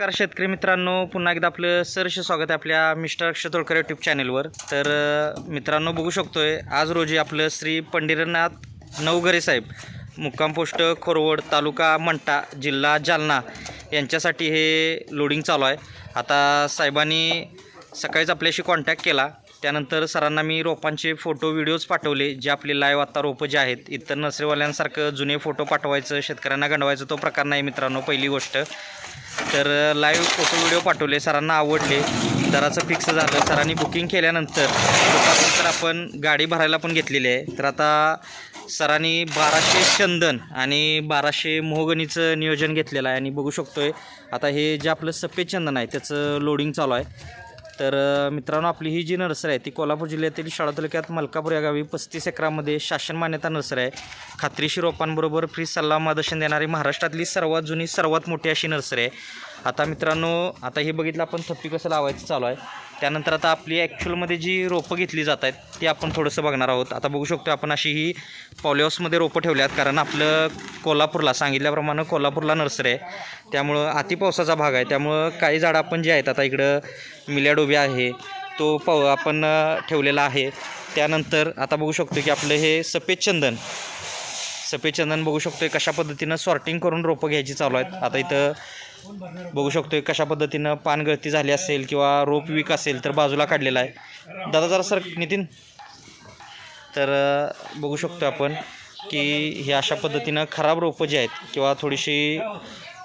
नमस्कार शेतकरी मित्रांनो पुन्हा एकदा आपलं सरश स्वागत आहे आपल्या मिस्टर अक्षय तोळकर यूट्यूब चॅनलवर तर मित्रांनो बघू शकतोय आज रोजी आपलं श्री पंढरीनाथ नवघरे साहेब मुक्काम पोस्ट खोरवड तालुका मंटा जिल्हा जालना यांच्यासाठी हे लोडिंग चालू आहे. आता साहेबांनी सकाळीच आपल्याशी कॉन्टॅक्ट केला. त्यानंतर सरांना मी रोपांचे फोटो व्हिडिओज पाठवले जे आपले लाईव्ह आता रोपं जे आहेत. इतर नर्सरीवाल्यांसारखं जुने फोटो पाठवायचं शेतकऱ्यांना गंडवायचं तो प्रकार नाही मित्रांनो पहिली गोष्ट. तर लाईव्ह फोटो व्हिडिओ पाठवले सरांना आवडले. दराचं फिक्स झालं. सरांनी बुकिंग केल्यानंतर तर आपण गाडी भरायला पण घेतलेली आहे. तर आता सरांनी बाराशे चंदन आणि बाराशे मोहगणीचं नियोजन घेतलेलं आहे. आणि बघू शकतोय आता हे जे आपलं सफेद चंदन आहे त्याचं लोडिंग चालू आहे. तर मित्रांनो आपली ही जी नर्सरी आहे ती कोल्हापूर जिल्ह्यातील शाळा तालुक्यात मलकापूर या गावी पस्तीस एकरामध्ये शासन मान्यता नर्सरी आहे. खात्रीशी रोपांबरोबर फ्री सल्ला मार्गदर्शन देणारी महाराष्ट्रातली सर्वात जुनी सर्वात मोठी अशी नर्सरी आहे. आता मित्रांनो आता हे बघितलं आपण थप्पी कसं लावायचं चालू आहे. त्यानंतर आता आपली ॲक्च्युअलमध्ये जी रोपं घेतली जात आहेत ती आपण थोडंसं बघणार आहोत. आता बघू शकतो आपण अशी ही पॉलिहाऊसमध्ये रोपं ठेवल्यात कारण आपलं कोल्हापूरला सांगितल्याप्रमाणे कोल्हापूरला नर्सरी आहे. त्यामुळं अतिपावसाचा भाग आहे. त्यामुळं काही झाडं आपण जे आहेत आता इकडं मिल्याडोबी आहे तो पाव आपण ठेवलेला आहे. त्यानंतर आता बघू शकतो की आपलं हे सफेद चंदन सफेद चंदन बघू शकतोय कशा पद्धतीनं सॉर्टिंग करून रोपं घ्यायची चालू आहेत. आता इथं बघू शकतोय कशा पद्धतीनं पानगळती झाली असेल किंवा रोप वीक असेल तर बाजूला काढलेला आहे. दादा जरा सर नितीन? तर बघू शकतो आपण की हे अशा पद्धतीनं खराब रोपं जी आहेत किंवा थोडीशी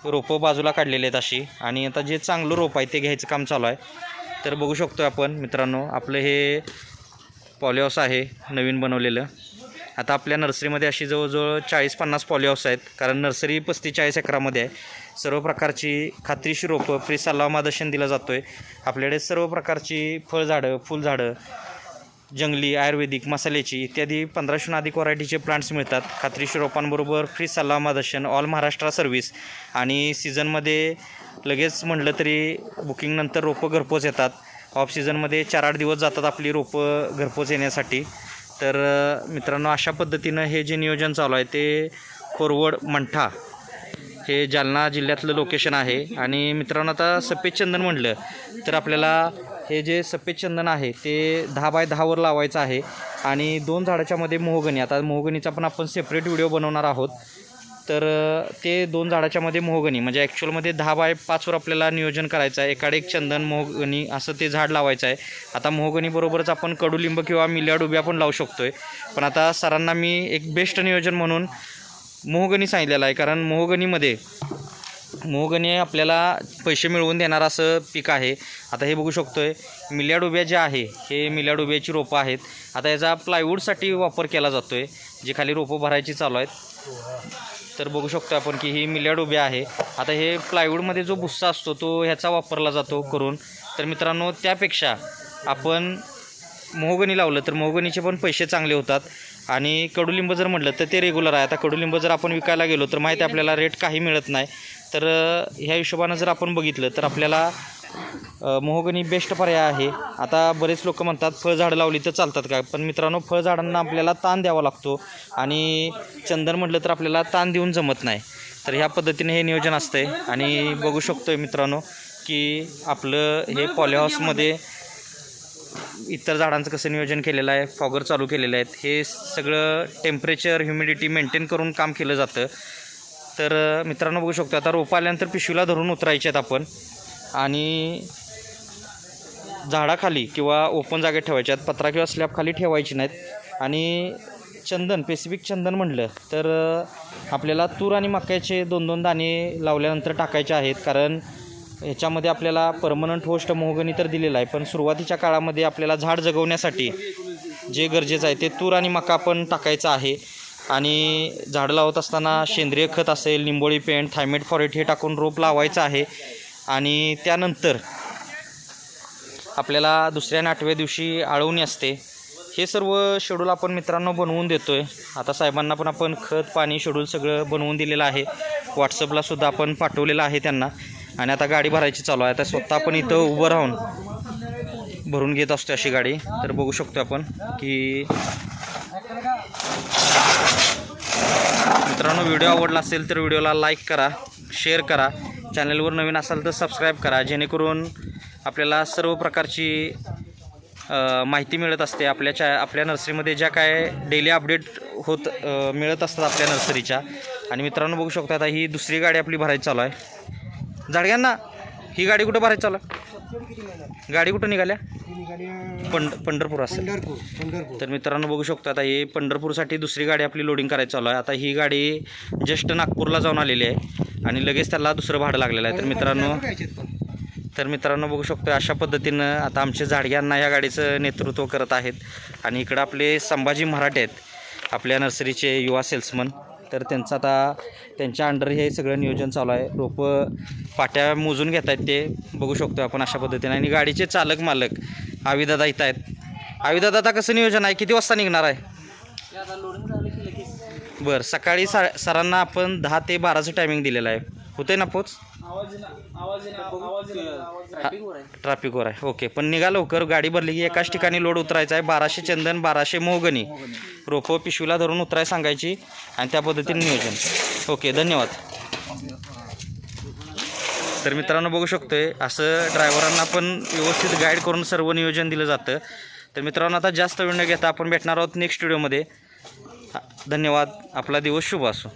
रोपं बाजूला काढलेली आहेत अशी आणि आता जे चांगलं रोप आहे ते घ्यायचं काम चालू आहे. तर बघू शकतो आपण मित्रांनो आपलं हे पॉलिऑस आहे नवीन बनवलेलं. आता आपल्या नर्सरीमध्ये अशी जवळजवळ चाळीस पन्नास पॉलिहाऊस आहेत कारण नर्सरी पस्तीचाळीस एकरामध्ये आहे. सर्व प्रकारची खात्रीशी रोपं फ्री सल्ला मार्गदर्शन दिलं जातो आहे आपल्याकडे सर्व प्रकारची फळझाडं फुलझाडं जंगली आयुर्वेदिक मसाल्याची इत्यादी पंधराशेहून अधिक व्हरायटीचे प्लांट्स मिळतात. खात्रीशी रोपांबरोबर फ्री सल्ला मार्गदर्शन ऑल महाराष्ट्रा सर्व्हिस. आणि सीझनमध्ये लगेच म्हटलं तरी बुकिंगनंतर रोपं घरपोच येतात. ऑफ सीझनमध्ये चार आठ दिवस जातात आपली रोपं घरपोच येण्यासाठी. तर मित्रांनो अशा पद्धतीनं हे जे नियोजन चालू आहे ते कोरवड मंठा हे जालना जिल्ह्यातलं लोकेशन आहे. आणि मित्रांनो आता सफेद चंदन म्हटलं तर आपल्याला हे जे सफेद चंदन आहे ते दहा बाय दहावर लावायचं आहे. आणि दोन झाडाच्यामध्ये मोहगणी आता मोहगणीचा पण आपण सेपरेट व्हिडिओ बनवणार आहोत. तर ते दोन झाडाच्या मध्ये मोहगणी म्हणजे ॲक्च्युअलमध्ये दहा बाय पाचवर आपल्याला नियोजन करायचं आहे. एकाडे एक चंदन मोहगणी असं ते झाड लावायचं आहे. आता मोहगणीबरोबरच आपण कडुलिंब किंवा मिल्याड उभ्या पण लावू शकतो आहे पण आता सरांना मी एक बेस्ट नियोजन म्हणून मोहगणी सांगितलेलं आहे. कारण मोहगणीमध्ये मोहगणी आपल्याला पैसे मिळवून देणार असं पीक आहे. आता हे बघू शकतो आहे मिल्याड उभ्या ज्या आहे हे मिल्याड उभ्याची रोपं आहेत. आता याचा प्लायवूडसाठी वापर केला जातो आहे जे खाली रोपं भरायची चालू आहेत. तर बघू शकतो आपण की ही मिल्याड उभ्या आहे. आता हे प्लायवूडमध्ये जो भुस्सा असतो तो ह्याचा वापरला जातो करून. तर मित्रांनो त्यापेक्षा आपण मोहगणी लावलं तर मोहगणीचे पण पैसे चांगले होतात. आणि कडुलिंब जर म्हटलं तर ते रेग्युलर आहे. आता कडुलिंब जर आपण विकायला गेलो तर माहिती आहे आपल्याला रेट काही मिळत नाही. तर ह्या हिशोबानं जर आपण बघितलं तर आपल्याला मोहगणी बेस्ट पर्याय आहे. आता बरेच लोक म्हणतात फळझाडं लावली तर चालतात का? पण मित्रांनो फळझाडांना आपल्याला ताण द्यावा लागतो. आणि चंदन म्हटलं तर आपल्याला ताण देऊन जमत नाही. तर ह्या पद्धतीने हे नियोजन असतंय. आणि बघू शकतो मित्रांनो की आपलं हे पॉलिहाऊसमध्ये इतर झाडांचं कसं नियोजन केलेलं आहे फॉगर चालू केलेले आहेत हे सगळं टेम्परेचर ह्युमिडिटी मेंटेन करून काम केलं जातं. तर मित्रांनो बघू शकतो आता रोपा आल्यानंतर पिशवीला धरून उतरायचे आहेत आपण. आणि झाडाखाली किंवा ओपन जागेत ठेवायच्या आहेत पत्रा किंवा स्लॅबखाली ठेवायची नाहीत. आणि चंदन पेसिफिक चंदन म्हटलं तर आपल्याला तूर आणि मक्याचे दोन दोन दाणे लावल्यानंतर टाकायचे आहेत. कारण ह्याच्यामध्ये आपल्याला परमनंट होस्ट मोहगणी तर दिलेला आहे. पण सुरुवातीच्या काळामध्ये आपल्याला झाड जगवण्यासाठी जे गरजेचं आहे ते तूर आणि मका पण टाकायचं आहे. आणि झाडं लावत असताना सेंद्रिय खत असेल निंबोळी पेंट थायमेट फॉरेट हे टाकून रोप लावायचं आहे. आणि त्यानंतर आपल्याला दुसऱ्या आणि आठव्या दिवशी आळवणी असते. हे सर्व शेड्यूल आपण मित्रांनो बनवून देतो आहे आता साहेबांना पण आपण खत पाणी शेड्यूल सगळं बनवून दिलेलं आहे. व्हॉट्सअपला सुद्धा आपण पाठवलेलं आहे त्यांना. आणि आता गाडी भरायची चालू आहे. आता स्वतः आपण इथं उभं राहून भरून घेत असतो अशी गाडी. तर बघू शकतो आपण की मित्रांनो व्हिडिओ आवडला असेल तर व्हिडिओला लाईक करा शेअर करा. चॅनलवर नवीन असाल तर सबस्क्राईब करा जेणेकरून आपल्याला सर्व प्रकारची माहिती मिळत असते आपल्या चा आपल्या नर्सरीमध्ये ज्या काय डेली अपडेट होत मिळत असतात आपल्या नर्सरीच्या आणि मित्रांनो बघू शकता आता ही दुसरी गाडी आपली भरायची चालू आहे. जाडग्यांना ही गाडी कुठं भरायची चालू आहे? गाडी कुठं निघाल्या? पंढ पंढरपूर असेल. पंढरपूर पंढरपूर. तर मित्रांनो बघू शकतो आता ही पंढरपूरसाठी दुसरी गाडी आपली लोडिंग करायची चालू आहे. आता ही गाडी जस्ट नागपूरला जाऊन आलेली आहे आणि लगेच त्याला दुसरं भाडं लागलेलं आहे. तर मित्रांनो तर मित्रांनो बघू शकतो अशा पद्धतीनं आता आमचे झाडग्यांना या गाडीचं नेतृत्व करत आहेत. आणि इकडं आपले संभाजी मराठे आहेत. आपल्या नर्सरीचे युवा सेल्समन तर त्यांचं आता त्यांच्या अंडर हे सगळं नियोजन चालू आहे. रोपं पाट्या मोजून घेत आहेत ते. बघू शकतो आपण अशा पद्धतीने. आणि गाडीचे चालक मालक आविदादा इथं आहेत. आविदादा आता कसं नियोजन आहे? किती वाजता निघणार आहे? बरं सकाळी सा सरांना आपण दहा ते बाराचं टायमिंग दिलेलं आहे. होते ना पोच? ट्रॅफिकवर आहे. ओके पण निघा लवकर. गाडी भरली की एकाच ठिकाणी लोड उतरायचा आहे. बाराशे चंदन बाराशे मोहगणी रोपं पिशवीला धरून उतराय सांगायची आणि त्या पद्धतीने नियोजन. ओके धन्यवाद. तर मित्रांनो बघू शकतोय असं ड्रायव्हरांना पण व्यवस्थित गाईड करून सर्व नियोजन दिलं जातं. तर मित्रांनो आता जास्त वेळ न घेता आपण भेटणार आहोत नेक्स्ट व्हिडिओमध्ये धन्यवाद. आपला दिवस शुभ असो.